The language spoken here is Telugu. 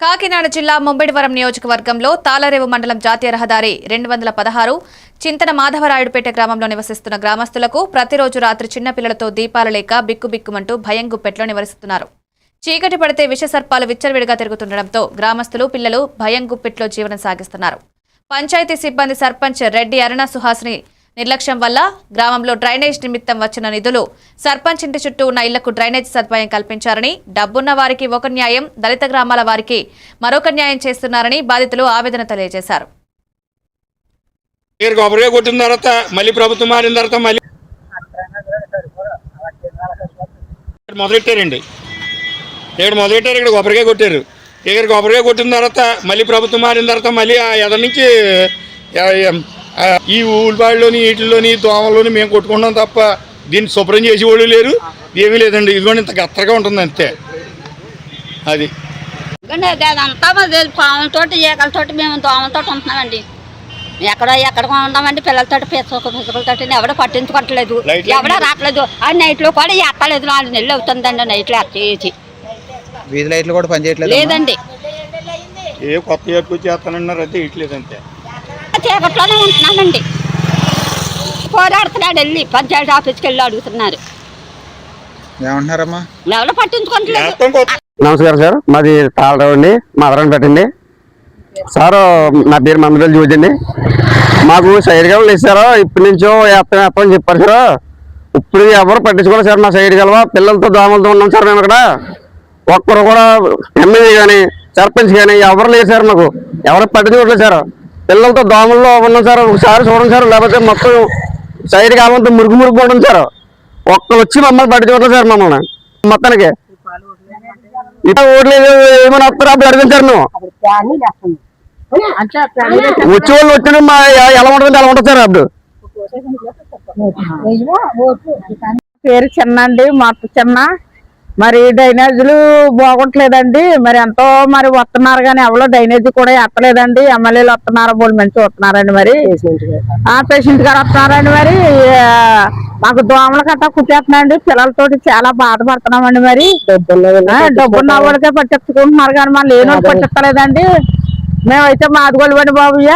కాకినాడ జిల్లా ముంబడివరం నియోజకవర్గంలో తాళరేవు మండలం జాతీయ రహదారి రెండు వందల పదహారు చింతన మాధవరాయుడుపేట గ్రామంలో నివసిస్తున్న గ్రామస్తులకు ప్రతిరోజు రాత్రి చిన్నపిల్లలతో దీపాలు లేక బిక్కుబిక్కుమంటూ భయం గుప్పెట్లో నివసిస్తున్నారు చీకటి పడితే విషసర్పాలు విచ్చలవిడిగా తిరుగుతుండటంతో గ్రామస్తులు పిల్లలు భయం గుప్పెట్లో జీవనం సాగిస్తున్నారు. పంచాయతీ సిబ్బంది సర్పంచ్ రెడ్డి అరుణ సుహాస్ని నిర్లక్ష్యం వల్ల గ్రామంలో డ్రైనేజ్ నిమిత్తం వచ్చిన నిధులు సర్పంచ్ ఇంటి చుట్టూ ఉన్న ఇళ్ళకు డ్రైనేజ్ సదుపాయం కల్పించారని డబ్బున్న వారికి ఒక న్యాయం దళిత గ్రామాల వారికి మరొక న్యాయం చేస్తున్నారని బాధితులు ఆవేదన తెలియజేశారు. ఇక్కడ కొట్టిన తర్వాత మళ్ళీ ప్రభుత్వం మారిన తర్వాత మళ్ళీ మొదలెట్టారండి ఇక్కడ మొదలెట్టారు ఇక్కడ కొబ్బరికాయ కొట్టారు. ఇక్కడ కొబ్బరికాయ కొట్టిన తర్వాత మళ్ళీ ప్రభుత్వం మారిన తర్వాత మళ్ళీ ఆ నుంచి ఈ ఊళ్ళబాళ్ళలోని వీటిల్లోని దోమల్లోని మేము కొట్టుకుంటాం తప్ప దీన్ని శుభ్రం చేసేవాళ్ళు లేరు. ఏమీ లేదండి. ఇదిగోండి ఇంత గత్తరగా ఉంటుంది అంతే. అది. అదంతా మాది పాములతోటి ఈకలతోటి మేము దోమలతోటి ఉంటున్నామండి. ఎక్కడ ఎక్కడ ఉన్నామండి పిల్లలతోటి పిసక పిసకలతోటి ఎవడో పట్టించుకోవట్లేదు. ఎవడో రావట్లేదు. ఆ నైట్లో కూడా ఎత్తలేదు నాలుగు నెలలు అవుతుందండి నైట్లో ఎత్తేసి వీధి లైట్లు కూడా పనిచేయట్లేదు లేదండి. ఏ కొత్త ఏర్పు చేస్తానన్నారు అయితే ఇట్లేదు అంతే. చీకట్లోనే ఉంటున్నామండి పోరాడుతున్నాడు వెళ్ళి పంచాయతీ ఆఫీస్కి వెళ్ళి అడుగుతున్నారు. ఏమంటున్నారమ్మా? ఎవరో పట్టించుకోవట్లేదు. చేస్తాం కొత్త నమస్కారం సార్ మాది తాళరావు అండి మదరాన్ని పెట్టండి సార్ నా పేరు మందులు జూజ్ అండి మాకు సైడ్ గలవలు ఇస్తారో ఇప్పటి నుంచో వేస్తాం వేస్తాం అని చెప్పారు సార్. ఇప్పుడు ఎవరు పట్టించుకోలేదు సార్ మా సైడ్ గలవ? పిల్లలతో దోమలతో ఉన్నాం సార్ మేము ఇక్కడ. ఒక్కరు కూడా ఎమ్మెల్యే కానీ సర్పంచ్ కానీ ఎవరు లేరు సార్ మాకు. ఎవరు పట్టించుకోవట్లేదు సార్. పిల్లలతో దోమల్లో ఉన్నాం సార్ ఒకసారి చూడండి సార్ లేకపోతే మొత్తం సైడ్ కావాలంటే మురుగు మురుగు ఉండడం సార్. ఒక్క వచ్చి మమ్మల్ని పట్టించుకోవట్లేదు సార్ మమ్మల్ని మొత్తానికి. ఇంకా ఓట్లేదు ఏమైనా వస్తారు అప్పుడు సార్ మేము వచ్చే వాళ్ళు వచ్చిన మా ఎలా ఉంటుంది ఎలా ఉంటుంది సార్ అప్పుడు. పేరు చిన్న అండి మా చిన్న. మరి డ్రైనేజీలు బాగోట్లేదండి. మరి ఎంతో మరి వస్తున్నారు కానీ ఎవరో డ్రైనేజీ కూడా ఎత్తలేదండి. ఎమ్మెల్యేలు వస్తున్నారు బోల్ మంచి వస్తున్నారండి మరి. ఆ పేషెంట్ గారు వస్తున్నారండి మరి. మాకు దోమల కట్ట కుట్టేస్తున్నాయండి పిల్లలతోటి చాలా బాధపడుతున్నామండి మరి. డబ్బున్న వాళ్ళకే పట్టించుకుంటున్నారు కానీ మా లేని వాళ్ళు పట్టించలేదండి మేమైతే మాదిగోళ్ళు బాబుయ్య.